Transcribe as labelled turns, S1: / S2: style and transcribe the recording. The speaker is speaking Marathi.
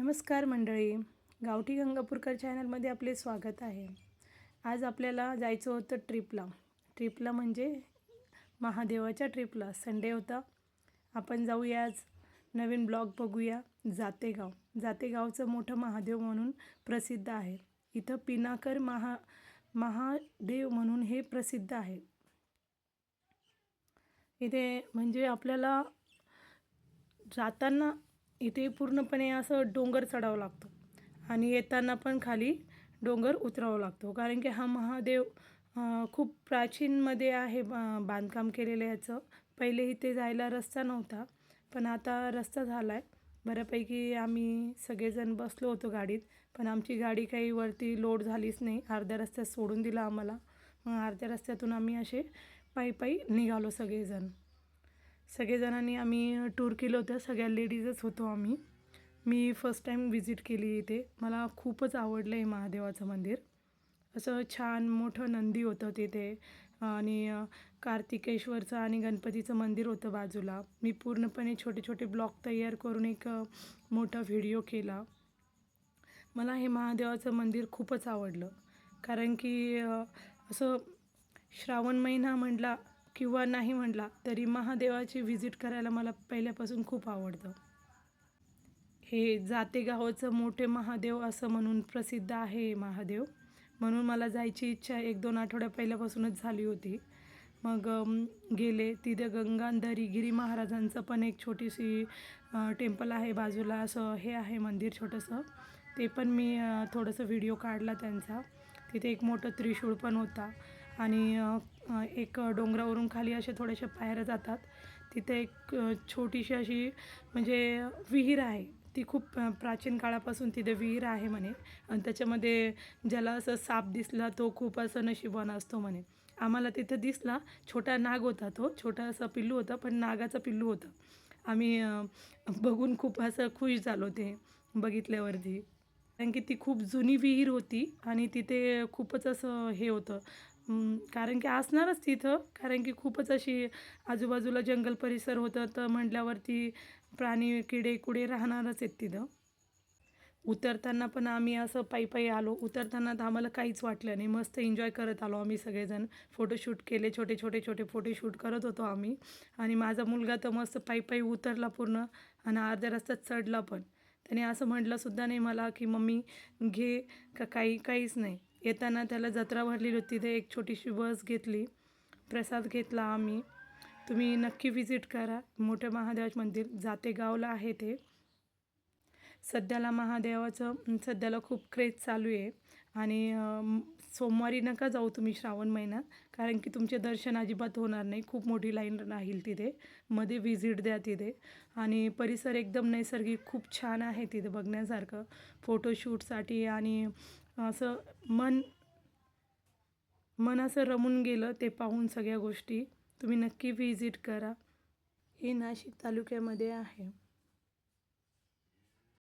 S1: नमस्कार मंडळी. गावठी गंगापूरकर चॅनलमध्ये आपले स्वागत आहे. आज आपल्याला जायचं होतं ट्रिपला. ट्रिपला म्हणजे महादेवाच्या ट्रिपला. संडे होता. आपण जाऊया आज. नवीन ब्लॉग बघूया. जातेगाव. जातेगावचं मोठं महादेव म्हणून प्रसिद्ध आहे. इथं पिनाकर महा महादेव म्हणून हे प्रसिद्ध आहे. इथे म्हणजे आपल्याला जाताना इथे पूर्णपणे असं डोंगर चढावं लागतो. आणि येताना पण खाली डोंगर उतरावं लागतो. कारण की हा महादेव खूप प्राचीनमध्ये आहे बा- बांधकाम केलेलं याचं. पहिले इथे जायला रस्ता नव्हता पण आता रस्ता झाला आहे बऱ्यापैकी आम्ही सगळेजण बसलो होतो गाडीत पण आमची गाडी काही वरती लोड झालीच नाही. अर्ध्या रस्त्यात सोडून दिला आम्हाला. मग अर्ध्या रस्त्यातून आम्ही असे पायी पायी निघालो सगळेजण. सगळेजणांनी आम्ही टूर केलं होतं. सगळ्या लेडीजच होतो आम्ही. मी फर्स्ट टाईम व्हिजिट केली इथे. मला खूपच आवडलं आहे महादेवाचं मंदिर. असं छान मोठं नंदी होतं तिथे. आणि कार्तिकेश्वरचं आणि गणपतीचं मंदिर होतं बाजूला. मी पूर्णपणे छोटे छोटे ब्लॉग तयार करून एक मोठा व्हिडिओ केला. मला हे महादेवाचं मंदिर खूपच आवडलं. कारण की असं श्रावण महिना म्हटला किंवा नाही म्हटला तरी महादेवाची व्हिजिट करायला मला पहिल्यापासून खूप आवडतं. हे जाते गावाचं मोठे महादेव असं म्हणून प्रसिद्ध आहे महादेव. म्हणून मला जायची इच्छा एक दोन आठवड्या पहिल्यापासूनच झाली होती. मग गेले तिथे गंगांधरी गिरी महाराजांचं पण एक छोटीशी टेम्पल आहे बाजूला. असं हे आहे मंदिर छोटंसं. ते पण मी थोडंसं व्हिडिओ काढला त्यांचा. तिथे एक मोठं त्रिशूळ पण होता. आणि एक डोंगरावरून खाली असे थोडेसे पायऱ्या जातात. तिथे एक छोटीशी अशी म्हणजे विहीर आहे. ती खूप प्राचीन काळापासून तिथे विहीर आहे म्हणे. आणि त्याच्यामध्ये ज्याला असं साप दिसला तो खूप असं नशिबान असतो म्हणे. आम्हाला तिथं दिसला छोटा नाग होता तो. छोटा असा पिल्लू होता पण नागाचं पिल्लू होतं. आम्ही बघून खूप असं खुश झालो ते बघितल्यावरती. कारण की ती खूप जुनी विहीर होती आणि तिथे खूपच असं हे होतं. कारण की असणारच तिथं. कारण की खूपच अशी आजूबाजूला जंगल परिसर होतं तर म्हटल्यावरती प्राणी किडे कुडे राहणारच आहेत तिथं. उतरताना पण आम्ही असं पायी पायी आलो. उतरताना तर आम्हाला काहीच वाटलं नाही. मस्त एन्जॉय करत आलो आम्ही सगळेजण. फोटोशूट केले छोटे छोटे छोटे फोटोशूट करत होतो आम्ही. आणि माझा मुलगा तर मस्त पायी पायी उतरला पूर्ण आणि अर्ध्या रस्त्यात चढला पण. त्याने असं म्हटलंसुद्धा नाही मला की मम्मी घे का काही काहीच नाही. येताना त्याला जत्रा भरलेली होती. तिथे एक छोटीशी बस घेतली. प्रसाद घेतला आम्ही. तुम्ही नक्की विजिट करा. मोठं महादेवाचं मंदिर जाते गावला आहे ते. सध्याला महादेवाचं सध्याला खूप क्रेज चालू आहे. आणि सोमवारी नका जाऊ तुम्ही श्रावण महिन्यात कारण की तुमचे दर्शन अजिबात होणार नाही. खूप मोठी लाईन राहील तिथे. मध्ये व्हिजिट द्या तिथे. आणि परिसर एकदम नैसर्गिक खूप छान आहे तिथे बघण्यासारखं. फोटोशूटसाठी आणि असं मन मन असं रमून गेलं ते पाहून सगळ्या गोष्टी तुम्ही नक्की व्हिजिट करा. हे नाशिक तालुक्यामध्ये आहे.